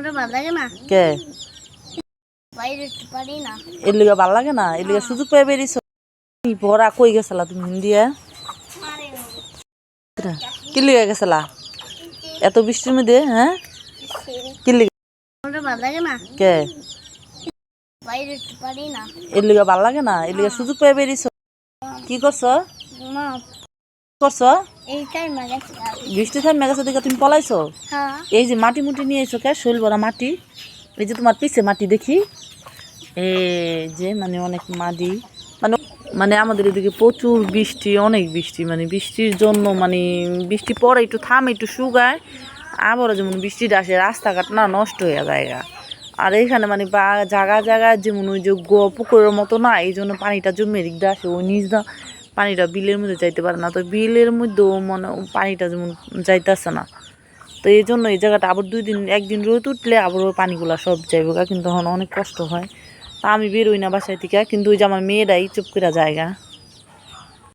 ওটা ভালো লাগে না? কে? এর লিগে ভালো লাগে না? এর লিগে সুযোগ পেয়ে বেরিয়েছ। পড়া কই গেছিলা তুমি হিন্দিয়া কি লিগে গেছিলা? এত বৃষ্টির মধ্যে হ্যাঁ? কি লিগে? ওটা ভালো লাগে না? কে? এর লিগে ভালো লাগে না? এর লিগে সুযোগ পেয়ে বেরিয়েছ। কি করছ? করছ? বৃষ্টি থামে গেছে দেখে তুমি পলাইছো? হ্যাঁ। এই যে মাটি মুটি নিয়ে এসো কে? শৈল ভরা মাটি। এই যে তোমার পিছে মাটি দেখি। এই যে মানে অনেক মাটি মানে মানে আমাদের এদিকে প্রচুর বৃষ্টি অনেক বৃষ্টি। মানে বৃষ্টির জন্য মানে বৃষ্টি পরে একটু থামে একটু শুকায়। আবারও যেমন বৃষ্টিটা আসে রাস্তাঘাট না নষ্ট হয়ে যায় গা। আর এইখানে মানে বা জায়গা জায়গায় যেমন ওই যে গো- পুকুরের মতো না এই জন্য পানিটা জমে দিয়ে আসে ওই দা পানিটা বিলের মধ্যে যাইতে পারে না। তো বিলের মধ্যেও মনে পানিটা যেমন যাইতেছে না। তো এই জন্য এই জায়গাটা আবার দুই দিন, একদিন রোদ উঠলে আবার পানিগুলা সব যাইব কিন্তু এখন অনেক কষ্ট হয়। তা আমি বেরোই না বাসায় থেকে। কিন্তু ওই যে আমার মেয়েরাই চুপ করে জায়গা